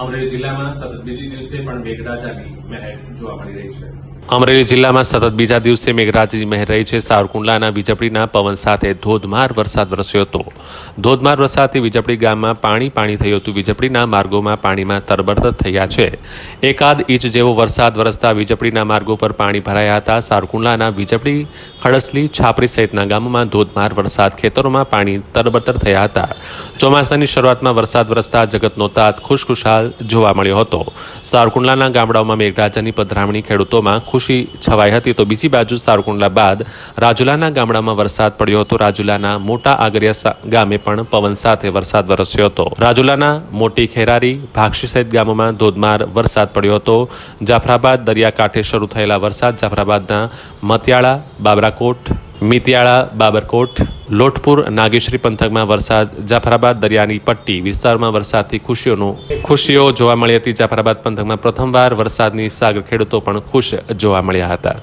અમરેલી જિલ્લામાં સતત બીજી દિવસે પણ મેઘરાજાની મહેર જોવા મળી રહી છે. અમરેલી જિલ્લામાં સતત બીજા દિવસે મેઘરાજની મહેર રહી છે. સાવરકુંડલાના વીજપડીના પવન સાથે ધોધમાર વરસાદ વરસ્યો હતો. ધોધમાર વરસાદથી વીજપડી ગામમાં પાણી પાણી થયું હતું. વીજપડીના માર્ગોમાં પાણીમાં તરબતર થયા છે. એકાદ ઇંચ જેવો વરસાદ વરસતા વીજપડીના માર્ગો પર પાણી ભરાયા હતા. સાવરકુંડલાના વીજપડી ખડસલી, છાપરી સહિતના ગામોમાં ધોધમાર વરસાદ, ખેતરોમાં પાણી તરબતર થયા હતા. ચોમાસાની શરૂઆતમાં વરસાદ વરસતા જગતનો તાત ખુશખુશાલ જોવા મળ્યો હતો. સાવરકુંડલાના ગામડાઓમાં મેઘરાજાની પધરામણી ખેડૂતોમાં ખુશી છવાઈ હતી. તો બીજી બાજુ સારકુંડલા બાદ રાજુલાના ગામડામાં વરસાદ પડ્યો હતો. રાજુલાના મોટા આગરિયા ગામે પણ પવન સાથે વરસાદ વરસ્યો હતો. રાજુલાના મોટી ખેરારી ભાક્ષી સહિત ગામોમાં ધોધમાર વરસાદ પડ્યો હતો. જાફરાબાદ દરિયાકાંઠે શરૂ થયેલા વરસાદ જાફરાબાદના મતિયાળા, બાબરાકોટ મિતિયાળા, બાબરકોટ, લોટપુર, નાગેશ્રી પંથકમાં વરસાદ, જાફરાબાદ, દરિયાની પટ્ટી વિસ્તારમાં વરસાદથી ખુશીઓનું ખુશીઓ જોવા મળી હતી. જાફરાબાદ પંથકમાં પ્રથમવાર વરસાદની સાગર ખેડૂતો પણ ખુશ જોવા મળ્યા હતા.